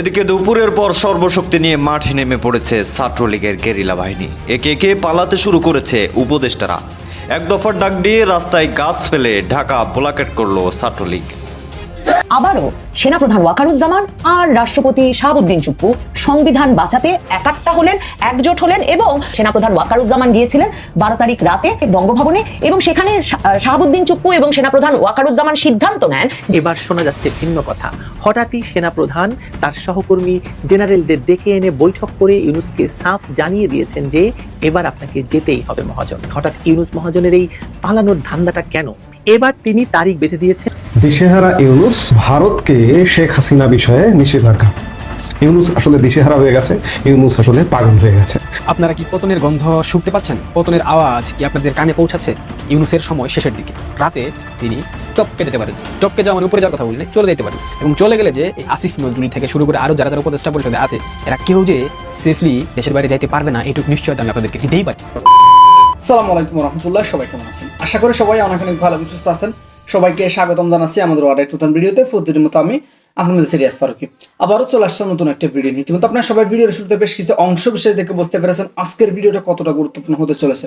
এদিকে দুপুরের পর সর্বশক্তি নিয়ে মাঠে নেমে পড়েছে ছাত্রলীগের গেরিলা বাহিনী। একে একে পালাতে শুরু করেছে উপদেষ্টারা। এক দফার ডাক দিয়ে রাস্তায় গাছ ফেলে ঢাকা ব্লকেট করল ছাত্রলীগ। আবারও সেনাপ্রধান ওয়াকারুজ্জামান আর রাষ্ট্রপতি শাহাবুদ্দিন চুপ্পু সংবিধান বাঁচাতে একাত্তা হলেন, একজোট হলেন এবং সেনাপ্রধান ওয়াকারুজ্জামান গিয়েছিলেন বারো তারিখ রাতে বঙ্গভবনে এবং সেখানে শাহাবুদ্দিন চুপ্পু এবং সেনাপ্রধান ওয়াকারুজ্জামান সিদ্ধান্ত নেন। এবার শোনা যাচ্ছে ভিন্ন কথা। হঠাৎই সেনাপ্রধান, তার সহকর্মী, জেনারেলদের ডেকে এনে বৈঠক করে ইউনুসকে সাফ জানিয়ে দিয়েছেন যে, এবার আপনাকে যেতেই হবে মহাজন। হঠাৎ ইউনুস মহাজনের এই পালানোর ধান্দাটা কেন? এবার তিনি তারিখ বেঁধে দিয়েছেন। দিশেহারা ইউনুস ভারতকে শেখ হাসিনা বিষয়ে নিষেধাজ্ঞা। ইউনুস আসলে দিশেহারা হয়ে গেছে ইউনুস আসলে পাগল হয়ে গেছে। আপনারা কি পতনের গন্ধ শুনতে পাচ্ছেন? পতনের আওয়াজ কি আপনাদের কানে পৌঁছাচ্ছে? ইউনুসের সময় শেষের দিকে। রাতে তিনি টপকে যেতে পারেন। টপকে যাওয়া মানে উপরে যাওয়ার কথা বললে চলে যেতে পারেন। এবং চলে গেলে যে আসিফ নজরুল থেকে শুরু করে আরও যারা যারা উপদেষ্টা পরিষদে আছে এরা কেউ যে সেফলি দেশের বাইরে যাইতে পারবে না এটুকু নিশ্চয়তা আমি আপনাদেরকে দিতেই পারি। সালামু আলাইকুম রহমতুল্লাহ, সবাই কেমন আছেন? আশা করি সবাই অনেক অনেক ভালো, সুস্থ আছেন। সবাইকে স্বাগতম জানাচ্ছি আমাদের ওয়ার্ড একটু ভিডিওতে। প্রতিদিন মতো আমি আপনার মধ্যে সিরিয়াস ফারুকি। আবারও চলে আসলাম নতুন একটা ভিডিও নিয়ে। ইতিমধ্যে আপনার সবাই ভিডিওর শুরুতে বেশ কিছু অংশ বিষয় দেখে বুঝতে পেরেছেন আজকের ভিডিওটা কতটা গুরুত্বপূর্ণ হতে চলেছে।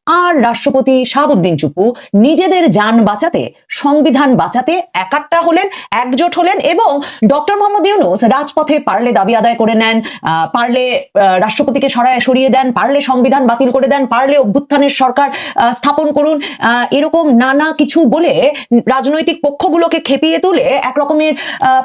আর রাষ্ট্রপতি শাহাবুদ্দিন চুপ্পু নিজেদের যান বাঁচাতে, সংবিধান বাঁচাতে একাট্টা হলেন, একজোট হলেন এবং ডক্টর মোহাম্মদ ইউনুস রাজপথে পারলে দাবি আদায় করে নেন পারলে রাষ্ট্রপতিকে সরায় সরিয়ে দেন, পারলে সংবিধান বাতিল করে দেন, পারলে অভ্যুত্থানের সরকার স্থাপন করুন এরকম নানা কিছু বলে রাজনৈতিক পক্ষগুলোকে খেপিয়ে তুলে এক রকমের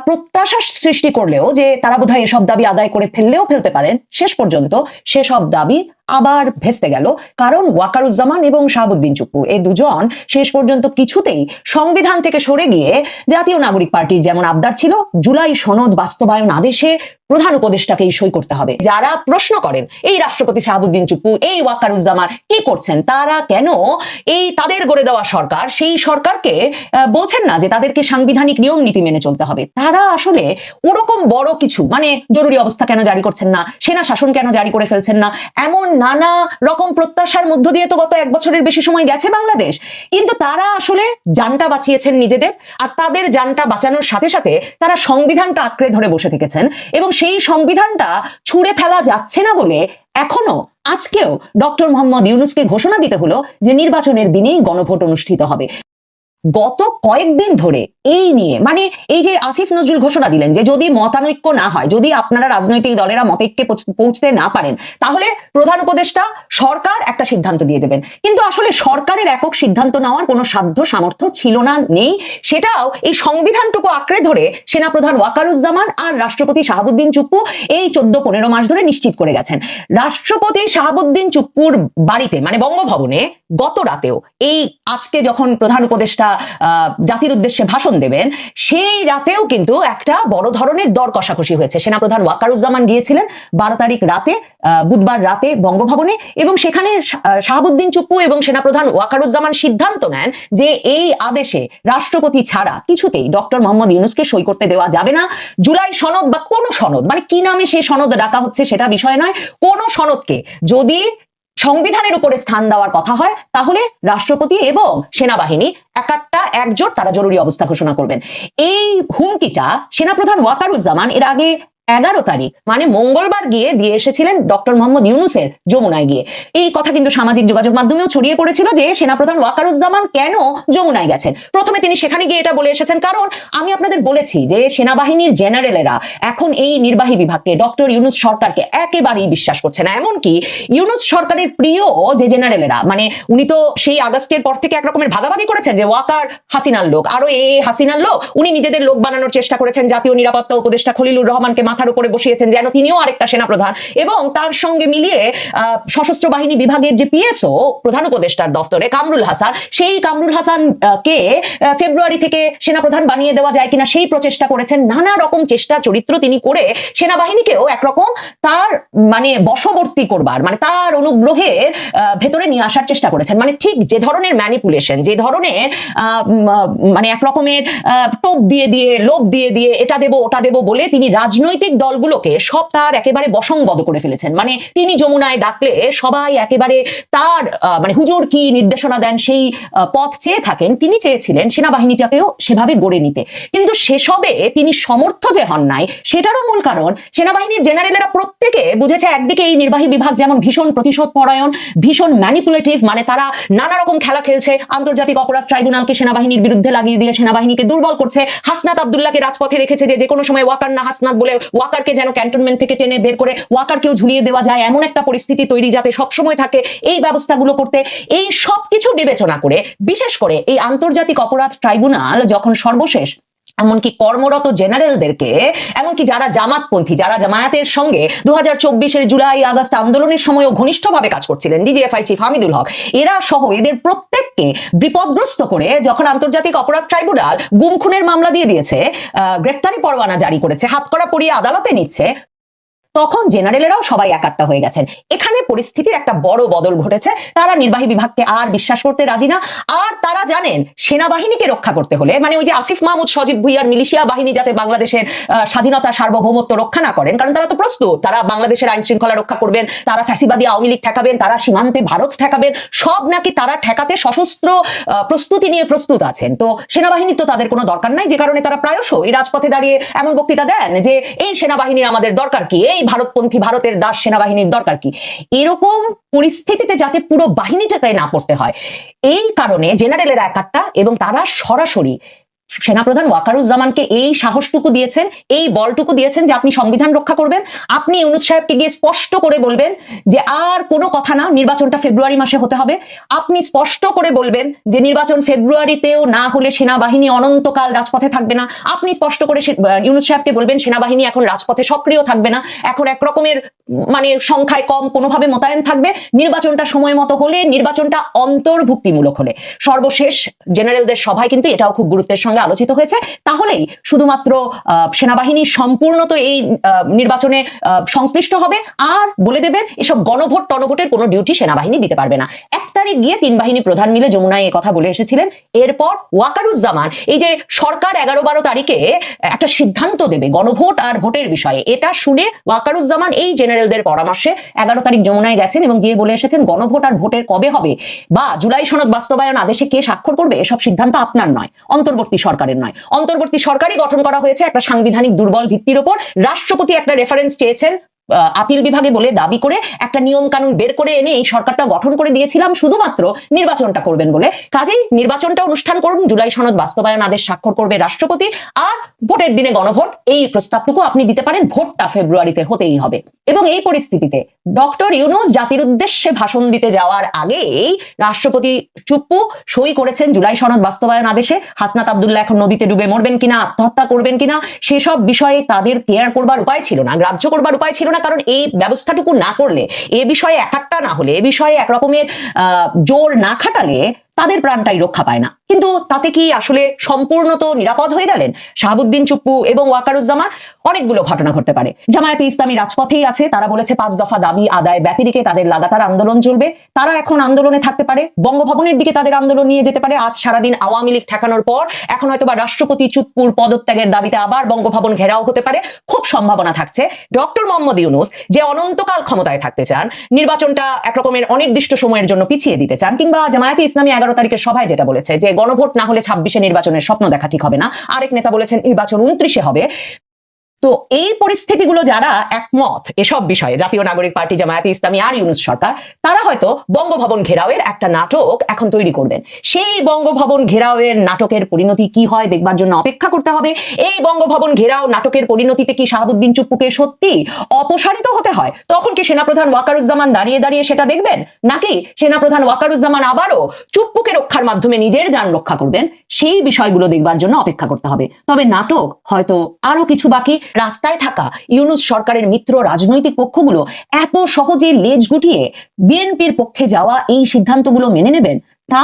প্রত্যাশা সৃষ্টি করলেও যে তারা বোধহয় এসব দাবি আদায় করে ফেললেও ফেলতে পারেন, শেষ পর্যন্ত সেসব দাবি আবার ভেস্তে গেল। কারণ ওয়াকারুজ্জামান এবং শাহাবুদ্দিন চুপু এই দুজন শেষ পর্যন্ত কিছুতেই সংবিধান থেকে সরে গিয়ে জাতীয় নাগরিক পার্টির যেমন আবদার ছিল, জুলাই সনদ বাস্তবায়ন আদেশে প্রধান উপদেষ্টাকেই সই করতে হবে। যারা প্রশ্ন করেন, এই রাষ্ট্রপতি শাহাবুদ্দিন চুপ্পু, এই ওয়াকারুজ্জামান কি করছেন? তারা কেন এই তাদের গড়ে দেওয়া সরকার, সেই সরকারকে বলছেন না যে তাদেরকে সাংবিধানিক নিয়ম নীতি মেনে চলতে হবে? তারা আসলে ওরকম বড় কিছু মানে জরুরি অবস্থা কেন জারি করছেন না? সেনা শাসন কেন জারি করে ফেলছেন না? এমন নানা রকম প্রত্যাশার মধ্য দিয়ে তো গত এক বছরের বেশি সময় গেছে বাংলাদেশ। কিন্তু তারা আসলে জানটা বাঁচিয়েছেন নিজেদের, আর তাদের জানটা বাঁচানোর সাথে সাথে তারা সংবিধানটা আঁকড়ে ধরে বসে থেকেছেন এবং সেই সংবিধানটা ছুঁড়ে ফেলা যাচ্ছে না বলে এখনও আজকেও ডক্টর মোহাম্মদ ইউনুসকে ঘোষণা দিতে হলো যে নির্বাচনের দিনেই গণভোট অনুষ্ঠিত হবে। গত কয়েকদিন ধরে এই নিয়ে। মানে এই যে আসিফ নজরুল ঘোষণা দিলেন যে যদি মতানৈক্য না হয়, যদি আপনারা রাজনৈতিক দলেরা মতৈক্যে পৌঁছতে না পারেন, তাহলে প্রধান উপদেষ্টা সরকার একটা সিদ্ধান্ত দিয়ে দেবেন। কিন্তু আসলে সরকারের একক সিদ্ধান্ত নেওয়ার কোনো সাধ্য, সামর্থ্য ছিল না, নেই। সেটাও এই সংবিধানটুকু আঁকড়ে ধরে সেনাপ্রধান ওয়াকারুজ্জামান আর রাষ্ট্রপতি শাহাবুদ্দিন চুপ্পু এই চোদ্দ, পনেরো মাস ধরে নিশ্চিত করে গেছেন। রাষ্ট্রপতি শাহাবুদ্দিন চুপ্পুর বাড়িতে মানে বঙ্গভবনে গত রাতেও এই আজকে যখন প্রধান উপদেষ্টা জাতির উদ্দেশ্যে ভাষণ দেবেন, সেই রাতেও কিন্তু একটা বড় ধরনের দর কষাকষি হয়েছে। সেনাপ্রধান ওয়াকারুজ্জামান গিয়েছিলেন বারো তারিখ রাতে বুধবার রাতে বঙ্গভবনে এবং সেখানে শাহাবুদ্দিন চুপ্পু এবং সেনাপ্রধান ওয়াকারুজ্জামান সিদ্ধান্ত নেন যে এই আদেশে রাষ্ট্রপতি ছাড়া কিছুতেই ডক্টর মোহাম্মদ ইউনুসকে সই করতে দেওয়া যাবে না। জুলাই সনদ বা কোনো সনদ মানে কি নামে সেই সনদ ডাকা হচ্ছে সেটা বিষয় নয়। কোন সনদকে যদি সংবিধানের উপরে স্থান দেওয়ার কথা হয়, তাহলে রাষ্ট্রপতি এবং সেনাবাহিনী একটা একজোট তারা জরুরি অবস্থা ঘোষণা করবেন। এই হুমকিটা সেনাপ্রধান ওয়াকারুজ্জামান এর আগে এগারো তারিখ মানে মঙ্গলবার গিয়ে দিয়ে এসেছিলেন ডক্টর মোহাম্মদ ইউনুসের যমুনায় গিয়ে। এই কথা কিন্তু সামাজিক যোগাযোগ মাধ্যমেও ছড়িয়ে পড়েছিল যে সেনাপ্রধান ওয়াকারুজ্জামান কেন যমুনায় গেছেন। প্রথমে তিনি সেখানে গিয়ে এটা বলে এসেছেন, কারণ আমি আপনাদের বলেছি যে সেনাবাহিনীর জেনারেলেরা এখন এই নির্বাহী বিভাগকে, ডক্টর ইউনুস সরকারকে একেবারেই বিশ্বাস করছে না। এমনকি ইউনুস সরকারের প্রিয় যে জেনারেলেরা মানে উনি তো সেই আগস্টের পর থেকে একরকমের ভাগাভাগি করেছেন যে ওয়াকার হাসিনার লোক আরও এ হাসিনার লোক, উনি নিজেদের লোক বানানোর চেষ্টা করেছেন জাতীয় নিরাপত্তা উপদেষ্টা খলিলুর রহমানকে মাথার উপরে বসিয়েছেন যেন তিনিও আরেকটা সেনাপ্রধান। এবং তার সঙ্গে মিলিয়ে সশস্ত্র বাহিনী বিভাগের যে পিএসও প্রধান উপদেষ্টার দফতরে কামরুল হাসান সেই কামরুল হাসান কে ফেব্রুয়ারি থেকে সেনাপ্রধান বানিয়ে দেওয়া যায় কিনা সেই প্রচেষ্টা করেছেন। নানা রকম চেষ্টা চরিত্র তিনি করে সেনাবাহিনীকেও একরকম তার মানে বশবর্তী করবার মানে তার অনুগ্রহের ভেতরে নিয়ে আসার চেষ্টা করেছেন। মানে ঠিক যে ধরনের ম্যানিপুলেশন যে ধরনের মানে এক রকমের আহ, টোপ দিয়ে দিয়ে লোভ দিয়ে দিয়ে এটা দেব ওটা দেব বলে তিনি রাজনৈতিক দলগুলোকে সব তার একেবারে বসংবদ করে ফেলেছেন। মানে তিনি যমুনায় ডাকলে সবাই একেবারে তার মানে হুজুর কি নির্দেশনা দেন সেই পথ চেয়ে থাকেন। তিনি চেয়েছিলেন সেনাবাহিনীটাকেও সেভাবে গড়ে নিতে। কিন্তু সেসবে তিনি সমর্থ যে হন নাই, সেটারও মূল কারণ সেনাবাহিনীর জেনারেলেরা প্রত্যেকে বুঝেছে একদিকে এই নির্বাহী বিভাগ যেমন ভীষণ প্রতিশোধ পরায়ণ, ভীষণ ম্যানিপুলেটিভ মানে তারা নানা রকম খেলা খেলছে, আন্তর্জাতিক অপরাধ ট্রাইব্যুনালকে সেনাবাহিনীর বিরুদ্ধে লাগিয়ে দিয়ে সেনাবাহিনীকে দুর্বল করছে, হাসনাত আবদুল্লাহকে রাজপথে রেখেছে যে যে কোনো সময় ওয়াকার না হাসনাত বলে ওয়াকারকে যেন ক্যান্টনমেন্ট থেকে টেনে বের করে ওয়াকারকেও ঝুলিয়ে দেওয়া যায়, এমন একটা পরিস্থিতি তৈরি যাতে সবসময় থাকে এই ব্যবস্থাগুলো করতে। এই সব কিছু বিবেচনা করে, বিশেষ করে এই আন্তর্জাতিক অপরাধ ট্রাইব্যুনাল যখন সর্বশেষ এমনকি কর্মরত জেনারেলদেরকে, এমনকি যারা জামাতপন্থী, যারা জামায়াতের সঙ্গে দু হাজার জুলাই, আগস্ট আন্দোলনের সময়ও ঘনিষ্ঠভাবে কাজ করছিলেন ডিজিএফআই চিফ হামিদুল হক, এরা সহ এদের প্রত্যেককে বিপদগ্রস্ত করে যখন আন্তর্জাতিক অপরাধ ট্রাইব্যুনাল গুম খুনের মামলা দিয়ে দিয়েছে গ্রেফতারি পরোয়ানা জারি করেছে, হাতকড়া পরিয়ে আদালতে নিচ্ছে তখন জেনারেলেরাও সবাই একাট্টা হয়ে গেছেন। এখানে পরিস্থিতির একটা বড় বদল ঘটেছে। তারা নির্বাহী বিভাগকে আর বিশ্বাস করতে রাজি না। আর তারা জানেন, সেনাবাহিনীকে রক্ষা করতে হলে মানে ওই যে আসিফ মাহমুদ, সজীব ভুইয়ার মিলিশিয়া বাহিনী যাতে বাংলাদেশের স্বাধীনতা, সার্বভৌমত্ব রক্ষা না করেন, কারণ তারা তো প্রস্তুত। তারা বাংলাদেশের আইন শৃঙ্খলা রক্ষা করবেন, তারা ফ্যাসিবাদী আওয়ামী লীগ ঠেকাবেন, তারা সীমান্তে ভারত ঠেকাবেন, সব নাকি তারা ঠেকাতে সশস্ত্র প্রস্তুতি নিয়ে প্রস্তুত আছেন। তো সেনাবাহিনী তো তাদের কোনো দরকার নাই, যে কারণে তারা প্রায়শই রাজপথে দাঁড়িয়ে এমন বক্তৃতা দেন যে, এই সেনাবাহিনীর আমাদের দরকার কি? এই ভারতপন্থী, ভারতের দাস সেনাবাহিনীর দরকার কি? এরকম পরিস্থিতিতে যাতে পুরো বাহিনীটাকে না পড়তে হয়। এই কারণে জেনারেলের একাটা এবং তারা সরাসরি সেনাপ্রধান ওয়াকারুজ্জামানকে এই সাহসটুকু দিয়েছেন, এই বলটুকু দিয়েছেন যে আপনি সংবিধান রক্ষা করবেন। আপনি ইউনুস সাহেবকে গিয়ে স্পষ্ট করে বলবেন যে আর কোনো কথা না, নির্বাচনটা ফেব্রুয়ারি মাসে হতে হবে। আপনি স্পষ্ট করে বলবেন যে নির্বাচন ফেব্রুয়ারিতেও না হলে সেনাবাহিনী অনন্তকাল রাজপথে থাকবে না। আপনি স্পষ্ট করে ইউনুস সাহেবকে বলবেন, সেনাবাহিনী এখন রাজপথে সক্রিয় থাকবে না। এখন এক রকমের মানে সংখ্যায় কম কোনোভাবে মোতায়েন থাকবে। নির্বাচনটা সময় মতো হলে, নির্বাচনটা অন্তর্ভুক্তিমূলক হলে। সর্বশেষ জেনারেলদের সভায় কিন্তু এটাও খুব গুরুত্বের সঙ্গে আলোচিত হয়েছে। তাহলেই শুধুমাত্র সেনাবাহিনী সম্পূর্ণ তো এই নির্বাচনে সংশ্লিষ্ট হবে। আর বলে দেবেন, এসব গণভোট, টনভোটের কোনো ডিউটি সেনাবাহিনী দিতে পারবে না। এক তারিখ গিয়ে তিন বাহিনী প্রধান মিলে যমুনায় এ কথা বলে এসেছিলেন। এরপর ওয়াকারুজ্জামান, এই যে সরকার এগারো বারো তারিখে একটা সিদ্ধান্ত দেবে গণভোট আর ভোটের বিষয়ে। এটা শুনে ওয়াকারুজ্জামান এই জেনারেলদের পরামর্শে এগারো তারিখ যমুনায় গেছেন এবং গিয়ে বলে এসেছেন, গণভোট আর ভোটের কবে হবে? বা, জুলাই সনদ বাস্তবায়ন আদেশে কে স্বাক্ষর করবে? এসব সিদ্ধান্ত আপনার নয়, অন্তর্বর্তী সরকারের নয়। অন্তর্বর্তী সরকারই গঠন করা হয়েছে একটা সাংবিধানিক দুর্বল ভিত্তির ওপর। রাষ্ট্রপতি একটা রেফারেন্স চেয়েছেন আপিল বিভাগে বলে দাবি করে একটা নিয়ম কানুন বের করে এনে এই সরকারটা গঠন করে দিয়েছিলাম, শুধুমাত্র নির্বাচনটা করবেন বলে। কাজেই নির্বাচনটা অনুষ্ঠান করুন, জুলাই সনদ বাস্তবায়ন আদেশ স্বাক্ষর করবে রাষ্ট্রপতি, আর ভোটের দিনে গণভোট, এই প্রস্তাবটুকু আপনি দিতে পারেন, ভোটটা ফেব্রুয়ারিতে হতেই হবে। এবং এই পরিস্থিতিতে ডক্টর ইউনুস জাতির উদ্দেশ্যে ভাষণ দিতে যাওয়ার আগেই রাষ্ট্রপতি চুপ্পু সই করেছেন জুলাই সনদ বাস্তবায়ন আদেশে। হাসনাত আবদুল্লাহ এখন নদীতে ডুবে মরবেন কিনা আত্মহত্যা করবেন কিনা সেসব বিষয়ে তাদের কেয়ার করবার উপায় ছিল না গ্রাহ্য করবার উপায় ছিল না কারণ এই ব্যবস্থাটুকু না করলে এ বিষয়ে একাত্তা না হলে এ বিষয়ে একরকমের আহ, জোর না খাটালে তাদের প্রাণটাই রক্ষা পায় না। কিন্তু তাতে কি আসলে সম্পূর্ণ তো নিরাপদ হয়ে গেলেন? শাহাবুদ্দিন চুপ্পু এবং ওয়াকারুজ্জামান? অনেকগুলো ঘটনা ঘটতে পারে। জামায়াতে ইসলামী রাজপথেই আছে। তারা বলেছে, পাঁচ দফা দাবি আদায় ব্যতিরিকে তাদের লাগাতার আন্দোলন চলবে। তারা এখন আন্দোলনে থাকতে পারে। বঙ্গভবনের দিকে তাদের আন্দোলন নিয়ে যেতে পারে। আজ সারাদিন আওয়ামী লীগ ঠেকানোর পর এখন হয়তো বা রাষ্ট্রপতি চুপ্পুর পদত্যাগের দাবিতে আবার বঙ্গভবন ঘেরাও হতে পারে। খুব সম্ভাবনা থাকছে। ডক্টর মোহাম্মদ ইউনুস যে অনন্তকাল ক্ষমতায় থাকতে চান, নির্বাচনটা একরকমের অনির্দিষ্ট সময়ের জন্য পিছিয়ে দিতে চান কিংবা জামায়াতে ইসলামী এগারো তারিখের সভায় যেটা বলেছে যে গণভোট না হলে ছাব্বিশে নির্বাচনের স্বপ্ন দেখা ঠিক হবে না। আরেক নেতা বলেছেন, নির্বাচন উনত্রিশে হবে। তো এই পরিস্থিতিগুলো যারা একমত এসব বিষয়ে, জাতীয় নাগরিক পার্টি, জামায়াতে ইসলামী আর ইউনুস সরকার, তারা হয়তো বঙ্গভবন ঘেরাওয়ের একটা নাটক এখন তৈরি করবেন। সেই বঙ্গভবন ঘেরাওয়ের নাটকের পরিণতি কি হয় দেখবার জন্য অপেক্ষা করতে হবে। এই বঙ্গভবন ঘেরাও নাটকের পরিণতিতে কি শাহাবুদ্দিন চুপ্পুকে সত্যি অপসারিত হতে হয়? তখন কি সেনাপ্রধান ওয়াকারুজ্জামান দাঁড়িয়ে দাঁড়িয়ে সেটা দেখবেন? নাকি সেনাপ্রধান ওয়াকারুজ্জামান আবারও চুপ্পুকে রক্ষার মাধ্যমে নিজের যান রক্ষা করবেন? সেই বিষয়গুলো দেখবার জন্য অপেক্ষা করতে হবে। তবে নাটক হয়তো আরও কিছু বাকি রাস্তায় থাকা ইউনুস সরকারের মিত্র রাজনৈতিক পক্ষগুলো এত সহজে লেজ গুটিয়ে বিএনপির পক্ষে যাওয়া এই সিদ্ধান্তগুলো মেনে নেবেন, তা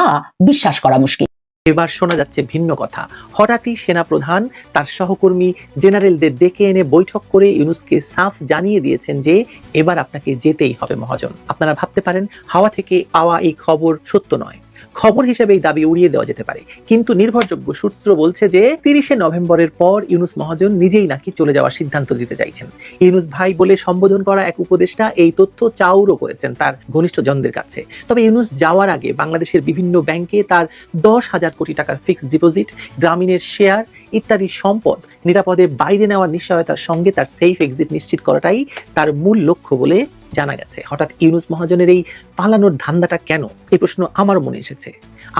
বিশ্বাস করা মুশকিল। এবার শোনা যাচ্ছে ভিন্ন কথা। হঠাৎই সেনাপ্রধান, তার সহকর্মী, জেনারেলদের ডেকে এনে বৈঠক করে ইউনুসকে সাফ জানিয়ে দিয়েছেন যে এবার আপনাকে যেতেই হবে, মহাজন। আপনারা ভাবতে পারেন, হাওয়া থেকে পাওয়া এই খবর সত্য নয়। খবর হিসেবে এই দাবি উড়িয়ে দেওয়া যেতে পারে। কিন্তু নির্ভরযোগ্য সূত্র বলছে যে, তিরিশে নভেম্বরের পর ইউনুস মহাজন নিজেই নাকি চলে যাওয়ার সিদ্ধান্ত দিতে চাইছেন। ইউনুস ভাই বলে সম্বোধন করা এক উপদেষ্টা এই তথ্য চাউরও করেছেন তার ঘনিষ্ঠ জনদের কাছে। তবে ইউনুস যাওয়ার আগে বাংলাদেশের বিভিন্ন ব্যাংকে তার দশ হাজার কোটি টাকার ফিক্সড ডিপোজিট, গ্রামীণের শেয়ার ইত্যাদি সম্পদ নিরাপদে বাইরে নেওয়ার নিশ্চয়তার সঙ্গে তার সেফ এক্সিট নিশ্চিত করাটাই তার মূল লক্ষ্য বলে জানা গেছে। হঠাৎ ইউনুস মহাজনের এই পালানোর ধান্দাটা কেন? এই প্রশ্ন আমার মনে এসেছে।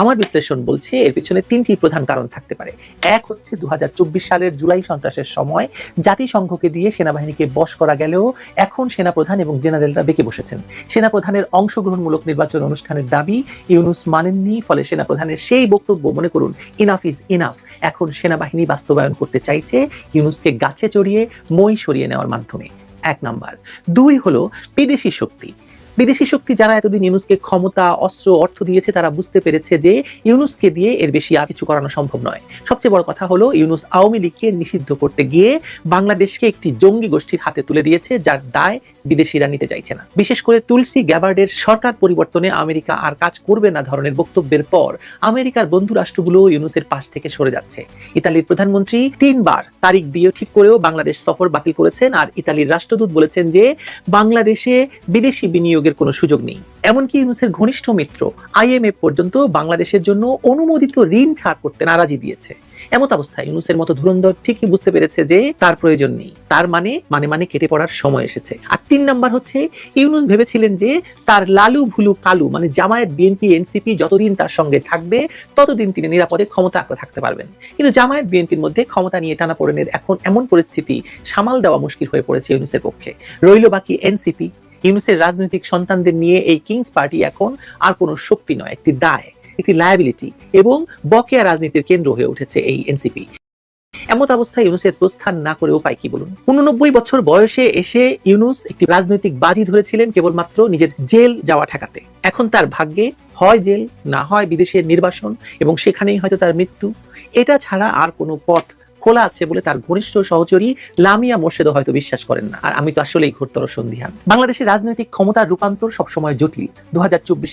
আমার বিশ্লেষণ বলছে এর পিছনে তিনটি প্রধান কারণ থাকতে পারে। এক হচ্ছে দু হাজার চব্বিশ সালের জুলাই সন্ত্রাসের সময় জাতিসংঘকে দিয়ে সেনাবাহিনীকে বশ করা গেলেও এখন সেনাপ্রধান এবং জেনারেলরা বেঁকে বসেছেন। সেনাপ্রধানের অংশগ্রহণমূলক নির্বাচন অনুষ্ঠানের দাবি ইউনুস মানেননি, ফলে সেনাপ্রধানের সেই বক্তব্য, মনে করুন ইনাফ ইজ ইনাফ এখন সেনাবাহিনী বাস্তবায়ন করতে চাইছে ইউনুসকে গাছে চড়িয়ে মই সরিয়ে নেওয়ার মাধ্যমে। এক নাম্বার। দুই হলো বিদেশি শক্তি। বিদেশি শক্তি যারা এতদিন ইউনুসকে ক্ষমতা, অস্ত্র, অর্থ দিয়েছে, তারা বুঝতে পেরেছে যে ইউনুসকে দিয়ে এর বেশি আর কিছু করানো সম্ভব নয়। সবচেয়ে বড় কথা হলো, ইউনুস আওয়ামী লীগকে নিষিদ্ধ করতে গিয়ে বাংলাদেশকে একটি জঙ্গি গোষ্ঠীর হাতে তুলে দিয়েছে, যার দায় বিদেশিরা নিতে চাইছে না। বিশেষ করে তুলসী গ্যাবার্ডের সরকার পরিবর্তনে আমেরিকা আর কাজ করবে না ধরনের বক্তব্যের পর আমেরিকার বন্ধু রাষ্ট্রগুলো ইউনুসের পাশ থেকে সরে যাচ্ছে। ইতালির প্রধানমন্ত্রী তিনবার তারিখ দিয়ে ঠিক করেও বাংলাদেশ সফর বাতিল করেছেন, আর ইতালির রাষ্ট্রদূত বলেছেন যে বাংলাদেশে বিদেশি বিনিয়োগের কোনো সুযোগ নেই। এমনকি ইউনুসের ঘনিষ্ঠ মিত্র আইএমএফ পর্যন্ত বাংলাদেশের জন্য অনুমোদিত ঋণ ছাড় করতে নারাজি দিয়েছে। এমত অবস্থায় ইউনুসের মতো ধুরন্ধর ঠিকই বুঝতে পেরেছে যে তার প্রয়োজন নেই। তার মানে মানে মানে কেটে পড়ার সময় এসেছে। আর তিন নাম্বার হচ্ছে, ইউনুস ভেবেছিলেন যে তার লালু ভুলু কালু মানে জামায়াত, বিএনপি, এনসিপি যতদিন তার সঙ্গে থাকবে, ততদিন তিনি নিরাপদে ক্ষমতা আঁকড়ে থাকতে পারবেন। কিন্তু জামায়াত, বিএনপির মধ্যে ক্ষমতা নিয়ে টানাপোড়েনের এখন এমন পরিস্থিতি সামাল দেওয়া মুশকিল হয়ে পড়েছে ইউনুসের পক্ষে। রইল বাকি এনসিপি ইউনুসের রাজনৈতিক সন্তানদের নিয়ে এই কিংস পার্টি এখন আর কোনো শক্তি নয়, একটি দায়, একটি লায়াবিলিটি এবং বকেয়া রাজনীতির কেন্দ্র হয়ে উঠেছে এই এনসিপি এমত অবস্থায় ইউনুসের প্রস্থান না করে উপায় কি বলুন? উননব্বই বছর বয়সে এসে ইউনুস একটি রাজনৈতিক বাজি ধরেছিলেন কেবলমাত্র নিজের জেল যাওয়া ঠেকাতে। এখন তার ভাগ্যে হয় জেল, না হয় বিদেশের নির্বাসন এবং সেখানেই হয়তো তার মৃত্যু। এটা ছাড়া আর কোনো পথ খোলা আছে বলে তার ঘনিষ্ঠ সহচরী লামিয়া মোর্শেদও হয়তো বিশ্বাস করেন না। আর আমি তো আসলেই ঘোরতর সন্ধিহান। বাংলাদেশের রাজনৈতিক ক্ষমতার রূপান্তর সবসময় জটিল। দু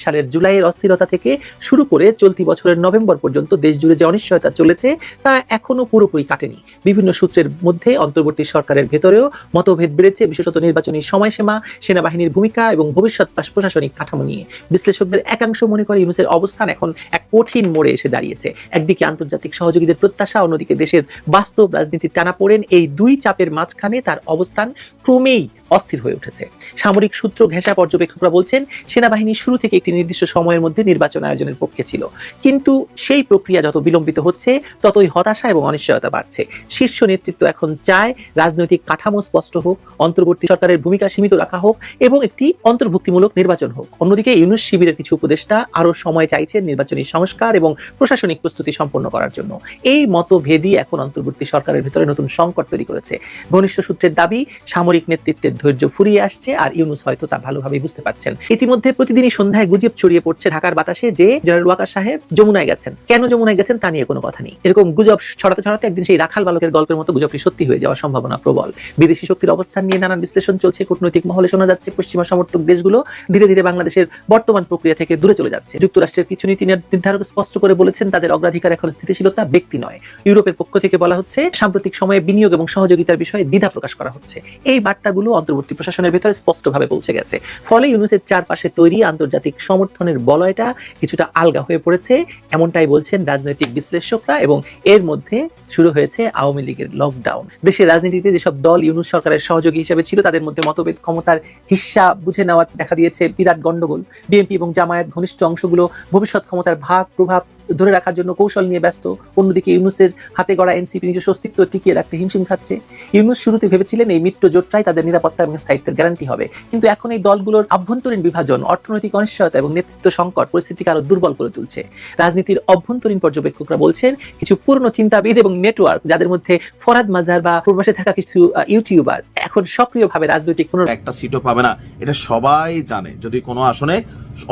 সালের জুলাইয়ের অস্থিরতা থেকে শুরু করে চলতি বছরের নভেম্বর পর্যন্ত দেশ জুড়ে যে অনিশ্চয়তা চলেছে, তা এখনও পুরোপুরি কাটেনি। বিভিন্ন সূত্রের মধ্যে অন্তর্বর্তী সরকারের ভেতরেও মতভেদ বেড়েছে, বিশেষত নির্বাচনী সময়সীমা, সেনাবাহিনীর ভূমিকা এবং ভবিষ্যৎ প্রশাসনিক কাঠামো নিয়ে। বিশ্লেষকদের একাংশ মনে করে ইউনুসের অবস্থান এখন এক কঠিন মোড়ে এসে দাঁড়িয়েছে। একদিকে আন্তর্জাতিক সহযোগীদের প্রত্যাশা, অন্যদিকে দেশের বাস্তব রাজনীতির টানাপোড়েন এই দুই চাপের মাঝখানে তার অবস্থান ক্রমেই অস্থির হয়ে উঠেছে। সামরিক সূত্র ঘেঁষা পর্যবেক্ষকরা বলছেন, সেনাবাহিনী শুরু থেকে একটি নির্দিষ্ট সময়ের মধ্যে নির্বাচন আয়োজনের পক্ষে ছিল। কিন্তু সেই প্রক্রিয়া যত বিলম্বিত হচ্ছে, ততই হতাশা এবং অনিশ্চয়তা বাড়ছে। শীর্ষ নেতৃত্ব এখন চায় রাজনৈতিক কাঠামো স্পষ্ট হোক, অন্তর্বর্তী সরকারের ভূমিকা সীমিত রাখা হোক এবং একটি অন্তর্ভুক্তিমূলক নির্বাচন হোক। অন্যদিকে ইউনুস শিবিরের কিছু উপদেষ্টা আরও সময় চাইছেন নির্বাচনী সংস্কার এবং প্রশাসনিক প্রস্তুতি সম্পন্ন করার জন্য। এই মতভেদই এখন অন্তর্বর্তী সরকারের ভিতরে নতুন সংকট তৈরি করেছে। ঘনিষ্ঠ সূত্রের দাবি, সামরিক নেতৃত্বের ধৈর্য ফুরিয়ে আসছে আর ইউনুস হয়তো তা ভালোভাবেই বুঝতে পারছেন। ইতিমধ্যে প্রতিদিনই সন্ধ্যায় গুজব ছড়িয়ে পড়ছে ঢাকার বাতাসে যে জেনারেল ওয়াকার সাহেব যমুনায় গেছেন। কেন যমুনায় গেছেন তা নিয়ে কোনো কথা নেই। এরকম গুজব ছড়াতে ছড়াতে একদিন সেই রাখাল বালকের গল্পের মতো গুজবটি সত্যি হয়ে যাওয়ার সম্ভাবনা প্রবল। বিদেশি শক্তির অবস্থান নিয়ে নানান বিশ্লেষণ চলছে, কূটনৈতিক মহলে শোনা যাচ্ছে পশ্চিমা সমর্থক দেশগুলো ধীরে ধীরে বাংলাদেশের বর্তমান প্রক্রিয়া থেকে দূরে চলে যাচ্ছে। যুক্তরাষ্ট্রের কিছু নীতি নির্ধারক স্পষ্ট করে বলেছেন, তাদের অগ্রাধিকার এখন স্থিতিশীলতা ব্যক্তি নয়। ইউরোপের পক্ষ থেকে বলা হচ্ছে সাম্প্রতিক সময়ে বিনিয়োগ এবং সহযোগিতার বিষয়ে দ্বিধা প্রকাশ করা হচ্ছে। এই বার্তাগুলো অন্তর্বর্তী প্রশাসনের ভেতরে স্পষ্টভাবে পৌঁছে গেছে। ফলে ইউনুসের চারপাশে তৈরি আন্তর্জাতিক সমর্থনের বলয়টা কিছুটা আলগা হয়ে পড়েছে, এমনটাই বলছেন রাজনৈতিক বিশ্লেষকরা এবং এর মধ্যে শুরু হয়েছে আওয়ামী লীগের লকডাউন দেশের রাজনীতিতে যেসব দল ইউনুস সরকারের সহযোগী হিসেবে ছিল, তাদের মধ্যে মতভেদ, ক্ষমতার হিস্সা বুঝে নেওয়ার দেখা দিয়েছে বিরাট গন্ডগোল বিএনপি এবং জামায়াত ঘনিষ্ঠ অংশগুলো ভবিষ্যৎ ক্ষমতার ভাগ, প্রভাব ধরে রাখার জন্য কৌশল নিয়ে ব্যস্ত। অন্যদিকে ইউনুসের হাতে গড়া এনসিপি নিজস্ব অস্তিত্ব টিকিয়ে রাখতে হিমশিম খাচ্ছে। ইউনুস শুরুতে ভেবেছিলেন এই মিত্র জোটটাই তাদের নিরাপত্তা এবং স্থায়িত্বের গ্যারান্টি হবে। কিন্তু এখন এই দলগুলোর আভ্যন্তরীণ বিভাজন, অর্থনৈতিক অনিশ্চয়তা এবং নেতৃত্ব সংকট পরিস্থিতিকে আরও দুর্বল করে তুলছে। রাজনীতির অভ্যন্তরীণ পর্যবেক্ষকরা বলছেন, কিছু পুরনো চিন্তাবিদ এবং নেটওয়ার্ক যাদের মধ্যে ফরাদ মাজার বা প্রবাসে থাকা কিছু ইউটিউবার এখন সক্রিয়ভাবে রাজনৈতিক কোনো একটা সিটও পাবে না। এটা সবাই জানে। যদি কোনো আসনে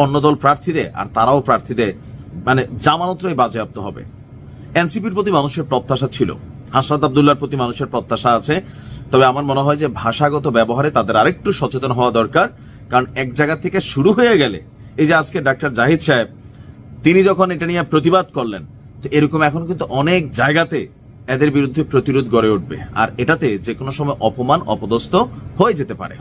অন্য দল প্রার্থী দেয় আর তারাও প্রার্থী দেয় মানে জামানতই বাজেয়াপ্ত হবে। এনসিপির প্রতি মানুষের প্রত্যাশা ছিল। হাসনাত আবদুল্লার প্রতি মানুষের প্রত্যাশা আছে। তবে আমার মনে হয় যে ভাষাগত ব্যবহারে তাদের আরেকটু সচেতন হওয়া দরকার। কারণ এক জায়গা থেকে শুরু হয়ে গেলে, এই যে আজকে ডাক্তার জাহিদ সাহেব, তিনি যখন এটা নিয়ে প্রতিবাদ করলেন, তো এরকম এখন কিন্তু অনেক জায়গাতে এদের বিরুদ্ধে প্রতিরোধ গড়ে উঠবে। আর এটাতে যে কোনো সময় অপমান, অপদস্থ হয়ে যেতে পারে।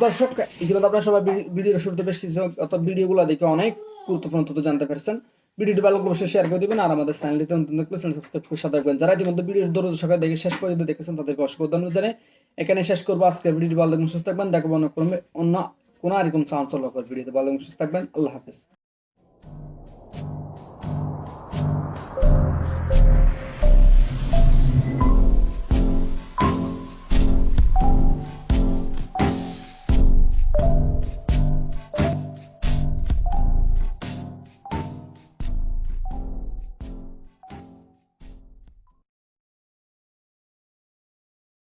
দর্শক ইতিমধ্যে সবাই ভিডিওর শুরুতে বেশ কিছু অর্থাৎ ভিডিওগুলো দেখে অনেক গুরুত্বপূর্ণ তথ্য জানতে পারছেন। ভিডিওটি ভালো অবশ্যই শেয়ার করে দেবেন আর আমাদের চ্যানেলটিতে নতুন সাবস্ক্রাইব করে সাথে রাখবেন যারা ইতিমধ্যে ভিডিও দরজ দেখে শেষ পর্যন্ত দেখেছেন, তাদেরকে অসংখ্য ধন্যবাদ জানাই। এখানে শেষ করব আজকে ভিডিওটি ভালো দেখবেন সুস্থ থাকবেন। দেখব অন্য কোনো অন্য কোনো আর এরকম চাঞ্চল্যকর ভিডিওতে। ভালো সুস্থ থাকবেন। আল্লাহ হাফেজ।